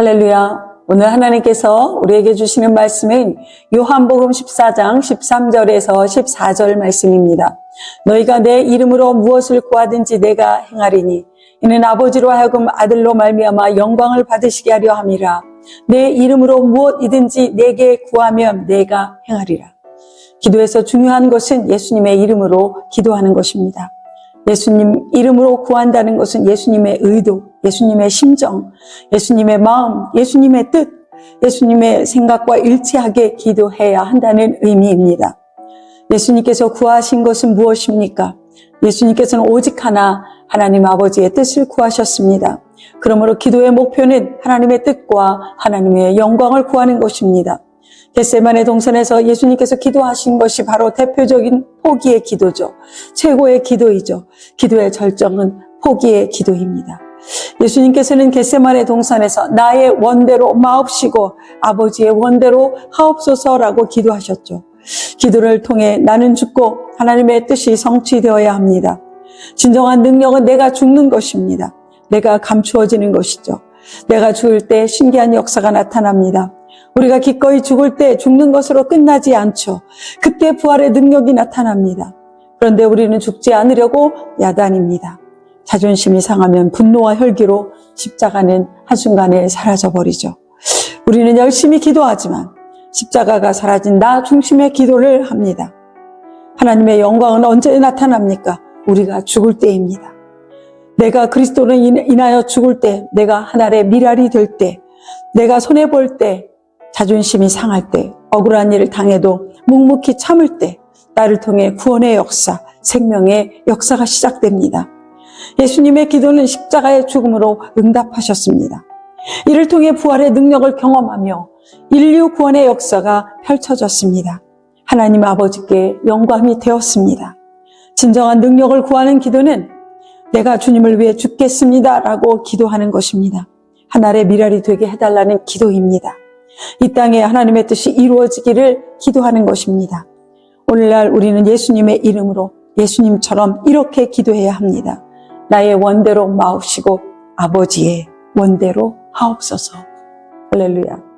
할렐루야. 오늘 하나님께서 우리에게 주시는 말씀은 요한복음 14장 13절에서 14절 말씀입니다. 너희가 내 이름으로 무엇을 구하든지 내가 행하리니 이는 아버지로 하여금 아들로 말미암아 영광을 받으시게 하려 함이라. 내 이름으로 무엇이든지 내게 구하면 내가 행하리라. 기도에서 중요한 것은 예수님의 이름으로 기도하는 것입니다. 예수님 이름으로 구한다는 것은 예수님의 의도, 예수님의 심정, 예수님의 마음, 예수님의 뜻, 예수님의 생각과 일치하게 기도해야 한다는 의미입니다. 예수님께서 구하신 것은 무엇입니까? 예수님께서는 오직 하나 하나님 아버지의 뜻을 구하셨습니다. 그러므로 기도의 목표는 하나님의 뜻과 하나님의 영광을 구하는 것입니다. 겟세만의 동산에서 예수님께서 기도하신 것이 바로 대표적인 포기의 기도죠. 최고의 기도이죠. 기도의 절정은 포기의 기도입니다. 예수님께서는 겟세만의 동산에서 나의 원대로 마옵시고 아버지의 원대로 하옵소서라고 기도하셨죠. 기도를 통해 나는 죽고 하나님의 뜻이 성취되어야 합니다. 진정한 능력은 내가 죽는 것입니다. 내가 감추어지는 것이죠. 내가 죽을 때 신기한 역사가 나타납니다. 우리가 기꺼이 죽을 때 죽는 것으로 끝나지 않죠. 그때 부활의 능력이 나타납니다. 그런데 우리는 죽지 않으려고 야단입니다. 자존심이 상하면 분노와 혈기로 십자가는 한순간에 사라져버리죠. 우리는 열심히 기도하지만 십자가가 사라진 나 중심의 기도를 합니다. 하나님의 영광은 언제 나타납니까? 우리가 죽을 때입니다. 내가 그리스도를 인하여 죽을 때, 내가 하늘의 미랄이 될 때, 내가 손해볼 때, 자존심이 상할 때, 억울한 일을 당해도 묵묵히 참을 때, 나를 통해 구원의 역사, 생명의 역사가 시작됩니다. 예수님의 기도는 십자가의 죽음으로 응답하셨습니다. 이를 통해 부활의 능력을 경험하며 인류 구원의 역사가 펼쳐졌습니다. 하나님 아버지께 영광이 되었습니다. 진정한 능력을 구하는 기도는 내가 주님을 위해 죽겠습니다. 라고 기도하는 것입니다. 하늘의 미랄이 되게 해달라는 기도입니다. 이 땅에 하나님의 뜻이 이루어지기를 기도하는 것입니다. 오늘날 우리는 예수님의 이름으로 예수님처럼 이렇게 기도해야 합니다. 나의 원대로 마옵시고 아버지의 원대로 하옵소서. 할렐루야.